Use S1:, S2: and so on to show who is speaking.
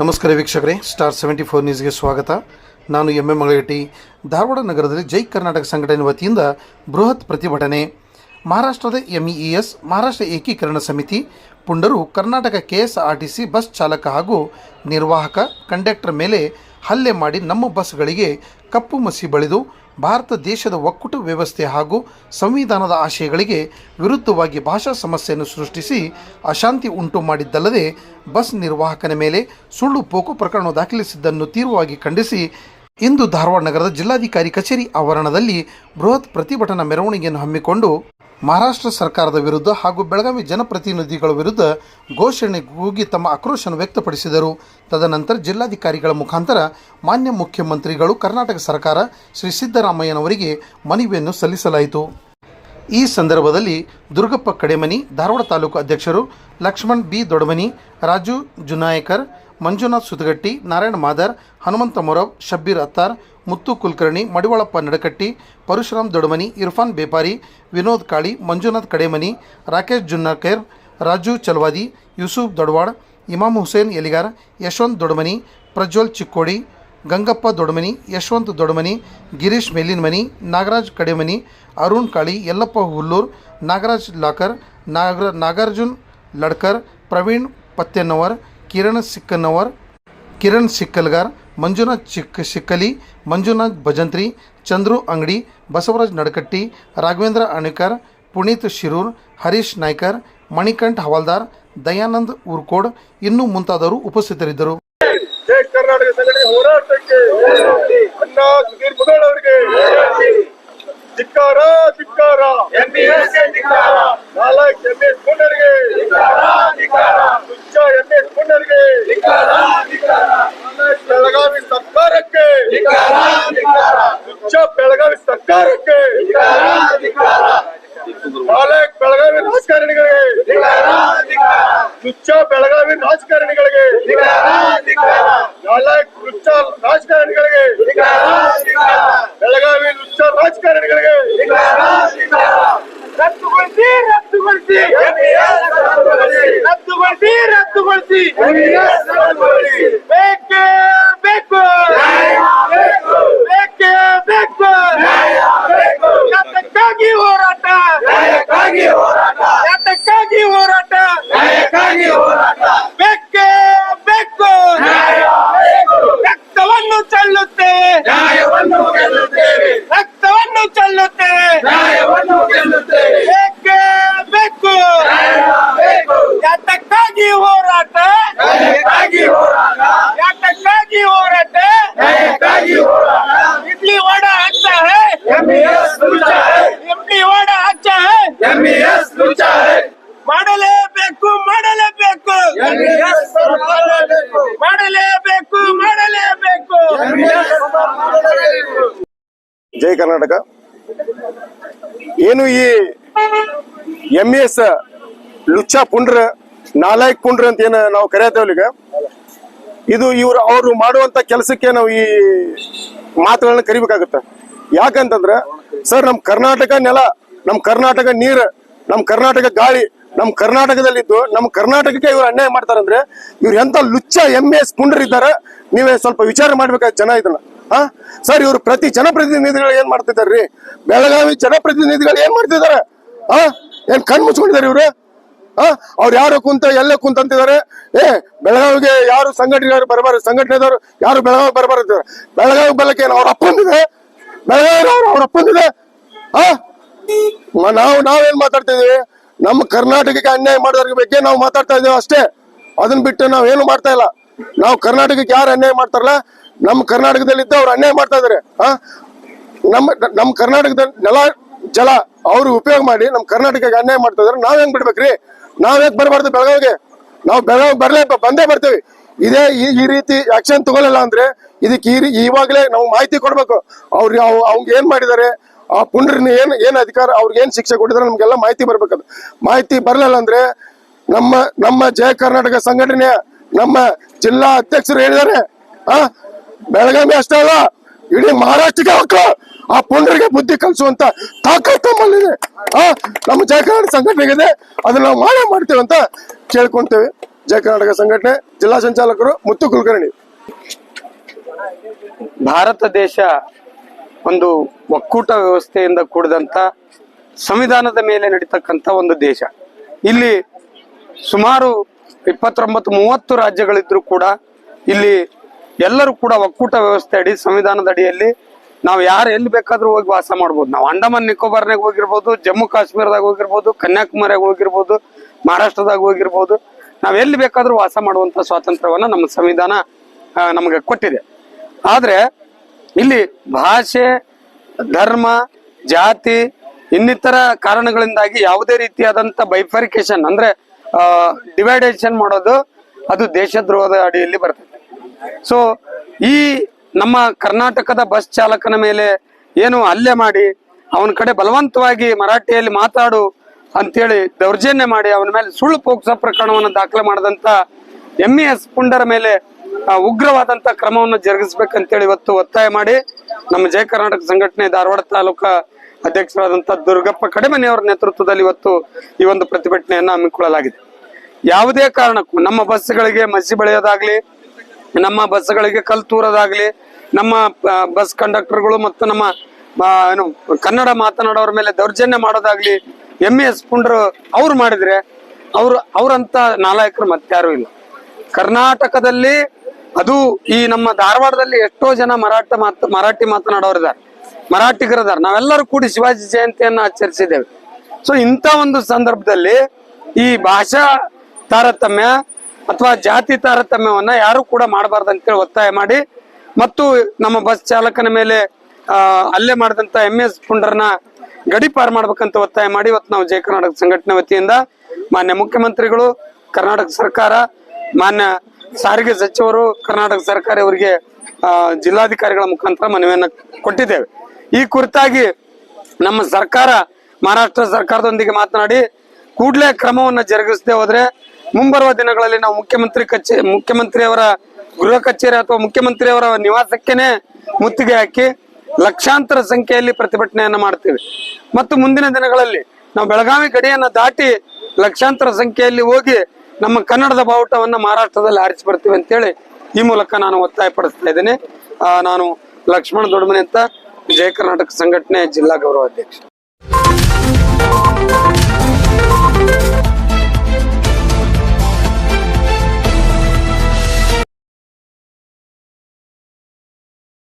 S1: ನಮಸ್ಕಾರ ವೀಕ್ಷಕರೇ star seventy four ನ್ಯೂಸ್ಗೆ ಸ್ವಾಗತ. ನಾನು ಎಂ ಎಂ ಮಳಗಟ್ಟಿ ಧಾರವಾಡ ನಗರದಲ್ಲಿ ಜೈ ಕರ್ನಾಟಕ ಸಂಘಟನೆ ವತಿಯಿಂದ ಬೃಹತ್ ಪ್ರತಿಭಟನೆ. ಮಹಾರಾಷ್ಟ್ರದ ಎಂಇಎಸ್ ಮಹಾರಾಷ್ಟ್ರ ಏಕೀಕರಣ ಸಮಿತಿ, ಪುಂಡರು ಕರ್ನಾಟಕ ಕೆಎಸ್ಆರ್ಟಿಸಿ ಬಸ್ ಚಾಲಕ ಹಾಗೂ ನಿರ್ವಾಹಕ, ಕಂಡಕ್ಟರ್ ಮೇಲೆ ಹಲ್ಲೆ ಮಾಡಿ ನಮ್ಮ ಬಸ್ಗಳಿಗೆ ಕಪ್ಪು ಮಸಿ ಬಳಿದು ಭಾರತ ದೇಶದ ಒಕ್ಕೂಟ ವ್ಯವಸ್ಥೆ ಹಾಗೂ ಸಂವಿಧಾನದ ಆಶಯಗಳಿಗೆ ವಿರುದ್ಧವಾಗಿ ಭಾಷಾ ಸಮಸ್ಯೆಯನ್ನು ಸೃಷ್ಟಿಸಿ ಅಶಾಂತಿ ಉಂಟು ಮಾಡಿದ್ದಲ್ಲದೆ ಬಸ್ ನಿರ್ವಾಹಕನ ಮೇಲೆ ಸುಳ್ಳು ಪೋಕು ಪ್ರಕರಣ ದಾಖಲಿಸಿದ್ದನ್ನು ತೀವ್ರವಾಗಿ ಖಂಡಿಸಿ ಇಂದು ಧಾರವಾಡ ನಗರದ ಜಿಲ್ಲಾಧಿಕಾರಿ ಕಚೇರಿ ಆವರಣದಲ್ಲಿ ಬೃಹತ್ ಪ್ರತಿಭಟನಾ ಮೆರವಣಿಗೆಯನ್ನು ಹಮ್ಮಿಕೊಂಡು ಮಹಾರಾಷ್ಟ್ರ ಸರ್ಕಾರದ ವಿರುದ್ಧ ಹಾಗೂ ಬೆಳಗಾವಿ ಜನಪ್ರತಿನಿಧಿಗಳ ವಿರುದ್ಧ ಘೋಷಣೆ ಕೂಗಿ ತಮ್ಮ ಆಕ್ರೋಶವನ್ನು ವ್ಯಕ್ತಪಡಿಸಿದರು. ತದನಂತರ ಜಿಲ್ಲಾಧಿಕಾರಿಗಳ ಮುಖಾಂತರ ಮಾನ್ಯ ಮುಖ್ಯಮಂತ್ರಿಗಳು ಕರ್ನಾಟಕ ಸರ್ಕಾರ ಶ್ರೀ ಸಿದ್ದರಾಮಯ್ಯನವರಿಗೆ ಮನವಿಯನ್ನು ಸಲ್ಲಿಸಲಾಯಿತು. ಈ ಸಂದರ್ಭದಲ್ಲಿ ದುರ್ಗಪ್ಪ ಕಡೆಮನಿ, ಧಾರವಾಡ ತಾಲೂಕು ಅಧ್ಯಕ್ಷರು ಲಕ್ಷ್ಮಣ್ ಬಿ ದೊಡಮನಿ ರಾಜು ಜುನಾಯಕರ್, ಮಂಜುನಾಥ್ ಸುದಗಟ್ಟಿ ನಾರಾಯಣ ಮಾದರ್, ಹನುಮಂತ ಮೊರವ್ ಶಬ್ಬೀರ್ ಅತ್ತಾರ್, ಮುತ್ತು ಕುಲಕರ್ಣಿ, ಮಡಿವಾಳಪ್ಪ ನಡಕಟ್ಟಿ, ಪರಶುರಾಮ್ ದೊಡಮನಿ ಇರ್ಫಾನ್ ಬೇಪಾರಿ, ವಿನೋದ್ ಕಾಳಿ, ಮಂಜುನಾಥ್ ಕಡೆಮನಿ, ರಾಕೇಶ್ ಜುನ್ನಾಕರ್, ರಾಜು ಚಲ್ವಾದಿ, ಯೂಸುಫ್ ದೊಡವಾಡ್ ಇಮಾಮ್ ಹುಸೇನ್ ಎಲಿಗಾರ್, ಯಶವಂತ್ ದೊಡಮನಿ ಪ್ರಜ್ವಲ್ ಚಿಕ್ಕೋಡಿ ಗಂಗಪ್ಪ ದೊಡಮನಿ, ಯಶವಂತ್ ದೊಡಮನಿ, ಗಿರೀಶ್ ಮೇಲಿನಮನಿ, ನಾಗರಾಜ್ ಕಡೆಮನಿ, ಅರುಣ್ ಕಾಳಿ, ಯಲ್ಲಪ್ಪ ಹುಲ್ಲೂರ್, ನಾಗರಾಜ್ ಲಾಕರ್, ನಾಗರ ನಾಗಾರ್ಜುನ್ ಲಡ್ಕರ್, ಪ್ರವೀಣ್ ಪತ್ತೆನವರ್ ಕಿರಣ್ ಸಿಕ್ಕನ್ನವರ್, ಕಿರಣ್ ಸಿಕ್ಕಲ್ಗಾರ್, ಮಂಜುನಾಥ್ ಚಿಕ್ಕ ಸಿಕ್ಕಲಿ, ಮಂಜುನಾಥ್ ಭಜಂತ್ರಿ, ಚಂದ್ರು ಅಂಗಡಿ, ಬಸವರಾಜ್ ನಡಕಟ್ಟಿ, ರಾಘವೇಂದ್ರ ಅಣಿಕರ್, ಪುನೀತ್ ಶಿರೂರ್, ಹರೀಶ್ ನಾಯ್ಕರ್, ಮಣಿಕಂಠ್ ಹವಾಲ್ದಾರ್, ದಯಾನಂದ್ ಊರ್ಕೋಡ್ ಇನ್ನೂ ಮುಂತಾದವರು ಉಪಸ್ಥಿತರಿದ್ದರು.
S2: ಜೈ ಕರ್ನಾಟಕ ಸಂಘಟನೆ ಹೋರಾಟಕ್ಕೆ ಅಣ್ಣ ಸುಧೀರ್ ಮುದೋಳ್ ಅವರಿಗೆ ಧಿಕ್ಕಾರ ಧಿಕ್ಕಾರ ನಾಲ್ಕು ಎಂ ಎಸ್ ಪುಂಡರಿಗೆ ತುಚ್ಚ ಎಂ ಎಸ್ ಪುಂಡರಿಗೆ ಬೆಳಗಾವಿ ಸರ್ಕಾರಕ್ಕೆ ತುಚ್ಚ ಬೆಳಗಾವಿ ಸರ್ಕಾರಕ್ಕೆ ನಾಲ್ಕು ಬೆಳಗಾವಿ ರಾಜಕಾರಣಿಗಳಿಗೆ ತುಚ್ಚ ಬೆಳಗಾವಿ ರಾಜಕಾರಣಿಗಳಿಗೆ
S3: Sarkozy. ಮಾಡಲೇಬೇಕು ಮಾಡಲೇಬೇಕು.
S2: ಜೈ ಕರ್ನಾಟಕ. ಏನು ಈ ಎಂ ಎಸ್ ಲುಚ್ಚಾ ಪುಂಡ್ರ ನಾಲಾಯಕ್ ಪುಂಡ್ರ ಅಂತ ಏನು ನಾವು ಕರೆಯತ್ತೇವಲ್ಲ ಈಗ. ಇದು ಇವ್ರು ಅವರು ಮಾಡುವಂತ ಕೆಲಸಕ್ಕೆ ನಾವು ಈ ಮಾತುಗಳನ್ನ ಕರಿಬೇಕಾಗುತ್ತೆ. ಯಾಕಂತಂದ್ರೆ, ಸರ್, ನಮ್ ಕರ್ನಾಟಕ ನೆಲ, ನಮ್ ಕರ್ನಾಟಕ ನೀರು, ನಮ್ ಕರ್ನಾಟಕ ಗಾಳಿ ನಮ್ ಕರ್ನಾಟಕದಲ್ಲಿದ್ದು, ನಮ್ ಕರ್ನಾಟಕಕ್ಕೆ ಇವ್ರು ಅನ್ಯಾಯ ಮಾಡ್ತಾರಂದ್ರೆ, ಇವ್ರು ಎಂತ ಲುಚ್ಚ ಎಂ ಎಸ್ ಇದ್ದಾರೆ, ನೀವೇ ಸ್ವಲ್ಪ ವಿಚಾರ ಮಾಡ್ಬೇಕಾದ ಜನ ಇದನ್ನ. ಹಾ? ಸರ್, ಇವ್ರು ಪ್ರತಿ ಜನಪ್ರತಿನಿಧಿಗಳು ಏನ್ ಮಾಡ್ತಿದಾರ್ರಿ ಬೆಳಗಾವಿ ಜನಪ್ರತಿನಿಧಿಗಳು ಏನ್ ಮಾಡ್ತಿದ್ದಾರೆ? ಹಾ? ಏನ್ ಕಣ್ ಮುಚ್ಕೊಂಡಿದ್ದಾರೆ ಇವ್ರು? ಹಾ? ಅವ್ರು ಯಾರು ಕುಂತ, ಎಲ್ಲ ಕುಂತ ಅಂತಿದ್ದಾರೆ. ಏ, ಬೆಳಗಾವಿಗೆ ಯಾರು ಸಂಘಟನೆಯವರು ಬರಬಾರ ಸಂಘಟನೆದವರು ಯಾರು ಬೆಳಗಾವಿ ಬರಬಾರ ಬೆಳಗಾವಿ ಬಲಕ್ಕೆ ಏನು ಅವ್ರ ಅಪ್ಪಂದಿದೆ? ಬೆಳಗಾವಿ ಅವ್ರ ಅಪ್ಪಂದಿದೆ? ಹಾ? ನಾವು, ನಾವೇನ್ ಮಾತಾಡ್ತಿದೀವಿ? ನಮ್ಮ ಕರ್ನಾಟಕಕ್ಕೆ ಅನ್ಯಾಯ ಮಾಡೋದ್ರ ಬಗ್ಗೆ ನಾವು ಮಾತಾಡ್ತಾ ಇದ್ದೇವೆ ಅಷ್ಟೇ. ಅದನ್ನ ಬಿಟ್ಟು ನಾವು ಏನು ಮಾಡ್ತಾ ಇಲ್ಲ. ನಾವು ಕರ್ನಾಟಕಕ್ಕೆ ಯಾರು ಅನ್ಯಾಯ ಮಾಡ್ತಾರಲ್ಲ ನಮ್ಮ ಕರ್ನಾಟಕದಲ್ಲಿ ಇದ್ದ ಅವ್ರು ಅನ್ಯಾಯ ಮಾಡ್ತಾ ಇದಾರೆ. ನಮ್ಮ ನಮ್ಮ ಕರ್ನಾಟಕದ ನೆಲ, ಜಲ, ಅವ್ರು ಉಪಯೋಗ ಮಾಡಿ ನಮ್ಮ ಕರ್ನಾಟಕಕ್ಕೆ ಅನ್ಯಾಯ ಮಾಡ್ತಾ ಇದಾರೆ. ನಾವ್ ಹೆಂಗ್ ಬಿಡ್ಬೇಕ್ರಿ? ನಾವ್ ಯಾಕೆ ಬರಬಾರ್ದು ಬೆಳಗಾವಿಗೆ? ನಾವು ಬೆಳಗಾವಿ ಬರ್ಲೇ ಬಂದೇ ಬರ್ತೀವಿ. ಇದೇ, ಈ ರೀತಿ ಆಕ್ಷನ್ ತಗೊಳ್ಳಲ್ಲ ಅಂದ್ರೆ ಇದಕ್ಕೆ ಈ ಇವಾಗಲೇ ನಾವು ಮಾಹಿತಿ ಕೊಡ್ಬೇಕು. ಅವ್ರು ಅವ್ಗೆ ಏನ್ ಮಾಡಿದ್ದಾರೆ? ಆ ಪುಂಡ್ರನ್ನ ಏನ್ ಏನ್ ಅಧಿಕಾರ, ಅವ್ರಿಗೆ ಏನ್ ಶಿಕ್ಷೆ ಕೊಟ್ಟಿದ್ರೆ ನಮ್ಗೆಲ್ಲ ಮಾಹಿತಿ ಬರ್ಬೇಕದು. ಮಾಹಿತಿ ಬರ್ಲಿಲ್ಲ ಅಂದ್ರೆ ನಮ್ಮ ನಮ್ಮ ಜಯ ಕರ್ನಾಟಕ ಸಂಘಟನೆ, ನಮ್ಮ ಜಿಲ್ಲಾ ಅಧ್ಯಕ್ಷರು ಹೇಳಿದ್ದಾರೆ ಆ, ಬೆಳಗಾವಿ ಅಷ್ಟೇ ಅಲ್ಲ, ಇಡೀ ಮಹಾರಾಷ್ಟ್ರಕ್ಕೆ ಮಕ್ಕಳು ಆ ಪುಂಡ್ರಿಗೆ ಬುದ್ಧಿ ಕಲಿಸುವಂತ ತಾಕತ್ ನಮ್ಮಲ್ಲಿದೆ. ಆ, ನಮ್ಮ ಜಯ ಕರ್ನಾಟಕ ಸಂಘಟನೆಗಿದೆ, ಅದನ್ನ ನಾವು ಮಾಡೇ ಮಾಡ್ತೇವೆ ಅಂತ ಕೇಳ್ಕೊಂತೇವೆ. ಜಯ ಕರ್ನಾಟಕ ಸಂಘಟನೆ, ಜಿಲ್ಲಾ ಸಂಚಾಲಕರು ಮುತ್ತು ಕುಲಕರ್ಣಿ.
S4: ಭಾರತ ದೇಶ ಒಂದು ಒಕ್ಕೂಟ ವ್ಯವಸ್ಥೆಯಿಂದ ಕೂಡಿದಂತ ಸಂವಿಧಾನದ ಮೇಲೆ ನಡೀತಕ್ಕಂಥ ಒಂದು ದೇಶ. ಇಲ್ಲಿ ಸುಮಾರು ಇಪ್ಪತ್ತೊಂಬತ್ತು, ಮೂವತ್ತು ರಾಜ್ಯಗಳಿದ್ರು ಕೂಡ ಇಲ್ಲಿ ಎಲ್ಲರೂ ಕೂಡ ಒಕ್ಕೂಟ ವ್ಯವಸ್ಥೆ ಅಡಿ, ಸಂವಿಧಾನದ ಅಡಿಯಲ್ಲಿ ನಾವು ಯಾರು ಎಲ್ಲಿ ಬೇಕಾದ್ರೂ ಹೋಗಿ ವಾಸ ಮಾಡ್ಬೋದು. ನಾವು ಅಂಡಮಾನ್ ನಿಕೋಬಾರ್ನಾಗ ಹೋಗಿರ್ಬೋದು, ಜಮ್ಮು, ಕಾಶ್ಮೀರದಾಗ ಹೋಗಿರ್ಬೋದು, ಕನ್ಯಾಕುಮಾರಿಯಾಗ ಹೋಗಿರ್ಬೋದು, ಮಹಾರಾಷ್ಟ್ರದಾಗ ಹೋಗಿರ್ಬೋದು. ನಾವು ಎಲ್ಲಿ ಬೇಕಾದ್ರೂ ವಾಸ ಮಾಡುವಂತ ಸ್ವಾತಂತ್ರ್ಯವನ್ನ ನಮ್ಮ ಸಂವಿಧಾನ ನಮಗೆ ಕೊಟ್ಟಿದೆ. ಆದ್ರೆ ಇಲ್ಲಿ ಭಾಷೆ, ಧರ್ಮ, ಜಾತಿ, ಇನ್ನಿತರ ಕಾರಣಗಳಿಂದಾಗಿ ಯಾವುದೇ ರೀತಿಯಾದಂತ ಬೈಫರಿಕೇಶನ್ ಅಂದ್ರೆ ಡಿವೈಡೇಷನ್ ಮಾಡೋದು ಅದು ದೇಶದ್ರೋಹದ ಅಡಿಯಲ್ಲಿ ಬರ್ತದೆ. ಸೊ ಈ ನಮ್ಮ ಕರ್ನಾಟಕದ ಬಸ್ ಚಾಲಕನ ಮೇಲೆ ಏನು ಹಲ್ಲೆ ಮಾಡಿ, ಅವನ ಕಡೆ ಬಲವಂತವಾಗಿ ಮರಾಠಿಯಲ್ಲಿ ಮಾತಾಡು ಅಂತೇಳಿ ದೌರ್ಜನ್ಯ ಮಾಡಿ ಅವನ ಮೇಲೆ ಸುಳ್ಳು ಪೋಕ್ಸ ಪ್ರಕರಣವನ್ನು ದಾಖಲೆ ಮಾಡಿದಂತ ಎಂ ಎಸ್ ಪುಂಡರ ಮೇಲೆ ಉಗ್ರವಾದಂತ ಕ್ರಮವನ್ನು ಜರುಗಿಸ್ಬೇಕಂತೇಳಿ ಇವತ್ತು ಒತ್ತಾಯ ಮಾಡಿ ನಮ್ಮ ಜಯ ಕರ್ನಾಟಕ ಸಂಘಟನೆ ಧಾರವಾಡ ತಾಲೂಕಾ ಅಧ್ಯಕ್ಷರಾದಂತಹ ದುರ್ಗಪ್ಪ ಕಡಿಮನೆಯವರ ನೇತೃತ್ವದಲ್ಲಿ ಇವತ್ತು ಈ ಒಂದು ಪ್ರತಿಭಟನೆಯನ್ನ ಹಮ್ಮಿಕೊಳ್ಳಲಾಗಿದೆ. ಯಾವುದೇ ಕಾರಣಕ್ಕೂ ನಮ್ಮ ಬಸ್ಗಳಿಗೆ ಮಸಿ ಬೆಳೆಯೋದಾಗ್ಲಿ, ನಮ್ಮ ಬಸ್ಗಳಿಗೆ ಕಲ್ ತೂರೋದಾಗ್ಲಿ, ನಮ್ಮ ಬಸ್ ಕಂಡಕ್ಟರ್ಗಳು ಮತ್ತು ನಮ್ಮ ಏನು, ಕನ್ನಡ ಮಾತನಾಡೋರ ಮೇಲೆ ದೌರ್ಜನ್ಯ ಮಾಡೋದಾಗ್ಲಿ ಎಂ ಎಸ್ ಪುಂಡ್ರು ಅವ್ರು ಮಾಡಿದ್ರೆ, ಅವ್ರು, ಅವ್ರಂತ ನಾಲಾಯಕರು ಮತ್ತಾರು ಇಲ್ಲ. ಕರ್ನಾಟಕದಲ್ಲಿ ಅದು ಈ ನಮ್ಮ ಧಾರವಾಡದಲ್ಲಿ ಎಷ್ಟೋ ಜನ ಮರಾಠ ಮಾತು ಮರಾಠಿ ಮಾತನಾಡೋರಿದ್ದಾರೆ. ಮರಾಠಿಗರಿದ್ದಾರೆ ನಾವೆಲ್ಲರೂ ಕೂಡಿ ಶಿವಾಜಿ ಜಯಂತಿಯನ್ನು ಆಚರಿಸಿದ್ದೇವೆ. ಸೊ ಇಂಥ ಒಂದು ಸಂದರ್ಭದಲ್ಲಿ ಈ ಭಾಷಾ ತಾರತಮ್ಯ ಅಥವಾ ಜಾತಿ ತಾರತಮ್ಯವನ್ನ ಯಾರು ಕೂಡ ಮಾಡಬಾರ್ದು ಅಂತೇಳಿ ಒತ್ತಾಯ ಮಾಡಿ ಮತ್ತು ನಮ್ಮ ಬಸ್ ಚಾಲಕನ ಮೇಲೆ ಆ, ಹಲ್ಲೆ ಮಾಡಿದಂತ ಎಂ ಎಸ್ ಪುಂಡರ್ನ ಗಡಿಪಾರು ಮಾಡ್ಬೇಕಂತ ಒತ್ತಾಯ ಮಾಡಿ ಇವತ್ತು ನಾವು ಜಯ ಕರ್ನಾಟಕ ಸಂಘಟನೆ ವತಿಯಿಂದ ಮಾನ್ಯ ಮುಖ್ಯಮಂತ್ರಿಗಳು ಕರ್ನಾಟಕ ಸರ್ಕಾರ ಮಾನ್ಯ ಸಾರಿಗೆ ಸಚಿವರು ಕರ್ನಾಟಕ ಸರ್ಕಾರ ಇವರಿಗೆ ಜಿಲ್ಲಾಧಿಕಾರಿಗಳ ಮುಖಾಂತರ ಮನವಿಯನ್ನು ಕೊಟ್ಟಿದ್ದೇವೆ. ಈ ಕುರಿತಾಗಿ ನಮ್ಮ ಸರ್ಕಾರ, ಮಹಾರಾಷ್ಟ್ರ ಸರ್ಕಾರದೊಂದಿಗೆ ಮಾತನಾಡಿ, ಕೂಡಲೇ ಕ್ರಮವನ್ನು ಜರುಗಿಸದೆ ಹೋದ್ರೆ ಮುಂಬರುವ ದಿನಗಳಲ್ಲಿ ನಾವು ಮುಖ್ಯಮಂತ್ರಿ ಕಚೇ, ಮುಖ್ಯಮಂತ್ರಿಯವರ ಗೃಹ ಕಚೇರಿ ಅಥವಾ ಮುಖ್ಯಮಂತ್ರಿಯವರ ನಿವಾಸಕ್ಕೇನೆ ಮುತ್ತಿಗೆ ಹಾಕಿ ಲಕ್ಷಾಂತರ ಸಂಖ್ಯೆಯಲ್ಲಿ ಪ್ರತಿಭಟನೆಯನ್ನು ಮಾಡ್ತೇವೆ. ಮತ್ತು ಮುಂದಿನ ದಿನಗಳಲ್ಲಿ ನಾವು ಬೆಳಗಾವಿ ಗಡಿಯನ್ನ ದಾಟಿ ಲಕ್ಷಾಂತರ ಸಂಖ್ಯೆಯಲ್ಲಿ ಹೋಗಿ ನಮ್ಮ ಕನ್ನಡದ ಬಾವುಟವನ್ನ ಮಹಾರಾಷ್ಟ್ರದಲ್ಲಿ ಆರಿಸಿ ಬರ್ತೀವಿ ಅಂತೇಳಿ ಈ ಮೂಲಕ ನಾನು ಒತ್ತಾಯ ಪಡಿಸ್ತಾ ಇದ್ದೇನೆ. ನಾನು ಲಕ್ಷ್ಮಣ ದೊಡ್ಮನೆ ಅಂತ ಜಯ ಕರ್ನಾಟಕ ಸಂಘಟನೆ ಜಿಲ್ಲಾ ಗೌರವ ಅಧ್ಯಕ್ಷ